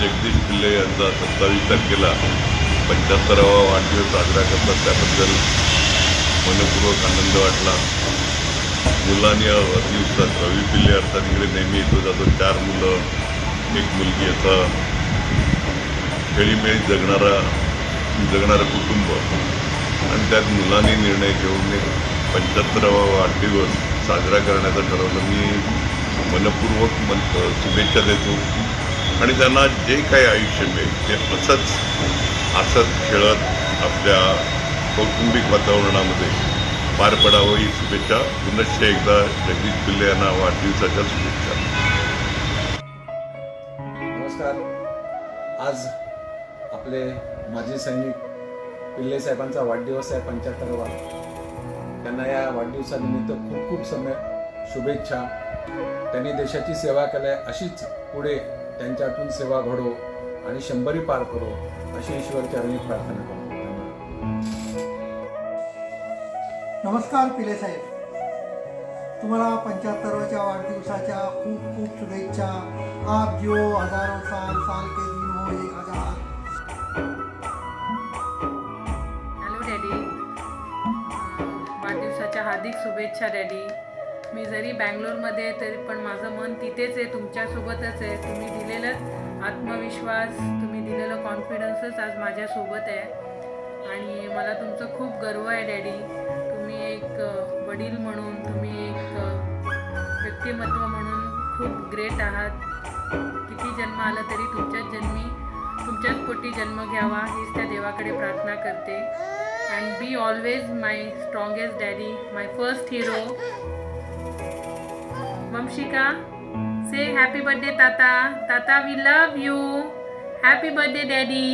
जगदीश पिल्ले यांचा सत्तावीस तारखेला पंच्याहत्तरावा वाढदिवस साजरा करतात. त्याबद्दल मनपूर्वक आनंद वाटला. मुलांनी वाढदिवसात रवी पिल्ले अर्थात इकडे नेहमी येतो जातो. चार मुलं एक मुलगी असा खेळीमेळी जगणारा जगणारं कुटुंब. आणि त्यात मुलांनी निर्णय घेऊन पंच्याहत्तरावा वाढदिवस साजरा करण्याचं ठरवलं. मी मनपूर्वक मन शुभेच्छा देतो. आणि त्यांना जे काही आयुष्य मिळेल ते असंच असंच खेळत आपल्या कौटुंबिक वातावरणामध्ये पार पडावं ही शुभेच्छा. पुनश्च एकदा जगदीश पिल्ले यांना वाढदिवसाच्या शुभेच्छा. नमस्कार. आज आपले माजी सैनिक पिल्ले साहेबांचा वाढदिवस आहे पंच्याहत्तरावा त्यांना या वाढदिवसानिमित्त खूप खूप समय शुभेच्छा. त्यांनी देशाची सेवा केल्या अशीच पुढे त्यांच्यातून सेवा घडो आणि शंभरी पार करो अशी ईश्वरचरणी प्रार्थना करतो. नमस्कार पिले साहेब. तुम्हाला पंच्याहत्तरव्या वाढदिवसाच्या खूप खूप शुभेच्छा. आप जिओ हजारो साल साल के दिन हो एक हजार. हॅलो डॅडी वाढदिवसाच्या हार्दिक शुभेच्छा डॅडी मी जरी बँगलोरमध्ये आहे तरी पण माझं मन तिथेच आहे तुमच्यासोबतच आहे. तुम्ही दिलेलं आत्मविश्वास तुम्ही दिलेलं कॉन्फिडन्सच आज माझ्यासोबत आहे. आणि मला तुमचं खूप गर्व आहे डॅडी. तुम्ही एक वडील म्हणून तुम्ही एक व्यक्तिमत्व म्हणून खूप ग्रेट आहात. किती जन्म आला तरी तुमच्याच जन्मी तुमच्याच पोटी जन्म घ्यावा हीच त्या देवाकडे प्रार्थना करते. And be always my strongest daddy. My first hero Vanshika say happy birthday ताता ताता we love you happy birthday daddy